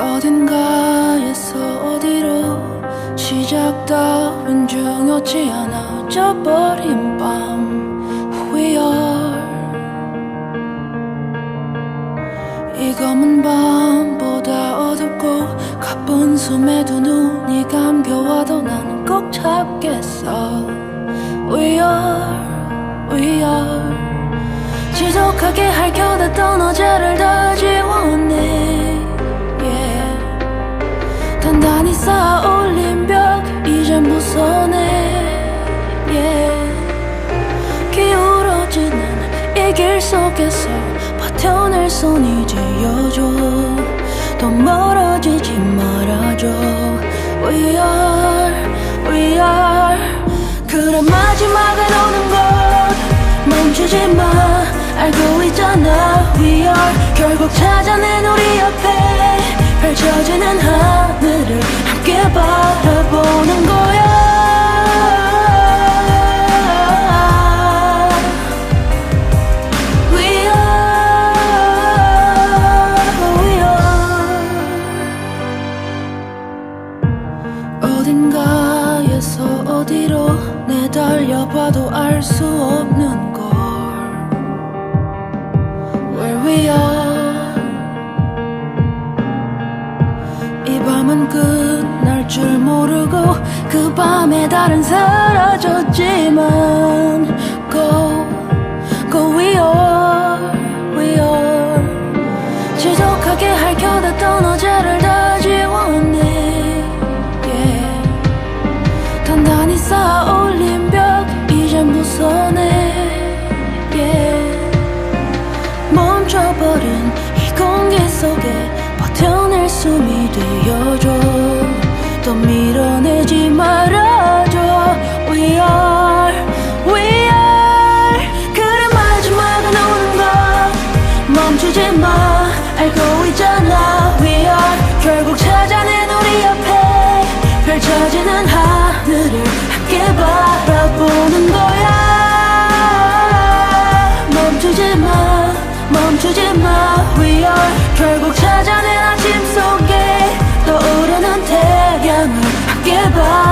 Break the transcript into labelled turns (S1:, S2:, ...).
S1: 어딘가에서 어디로 시작 따윈 중요치 않아 져버린 밤 We are. 이 검은 밤보다 어둡고 가쁜 숨에도 눈이 감겨와도 나는 꼭 잡겠어. We are, we are. 지독하게 할겨댔던 어제를 다지 단단히 쌓아올린 벽 이젠 무서네 yeah. 기울어지는 이 길 속에서 버텨낼 손이 지어줘. 더 멀어지지 말아줘. We are, we are. 그래 마지막은 오는 것 멈추지 마. 알고 있잖아 We are. 결국 찾아낸 우리 앞에 펼쳐지는 하늘을 함께 바라보는 거야. We are, we are. 어딘가에서 어디로 내달려봐도 알 수 없는 걸 그 밤의 달은 사라졌지만 Go, go we are, we are 지독하게 핥혀댔던 어제를 다 지웠네 yeah. 단단히 쌓아올린 벽 이젠 무서네 yeah. 멈춰버린 이 공기 속에 버텨낼 숨이 되어줘 더 밀어내지 마 알고 있잖아. We are 결국 찾아낸 우리 앞에 펼쳐지는 하늘을 함께 바라보는 거야. 멈추지 마 멈추지 마. We are 결국 찾아낸 아침 속에 떠오르는 태양을 함께 바라보는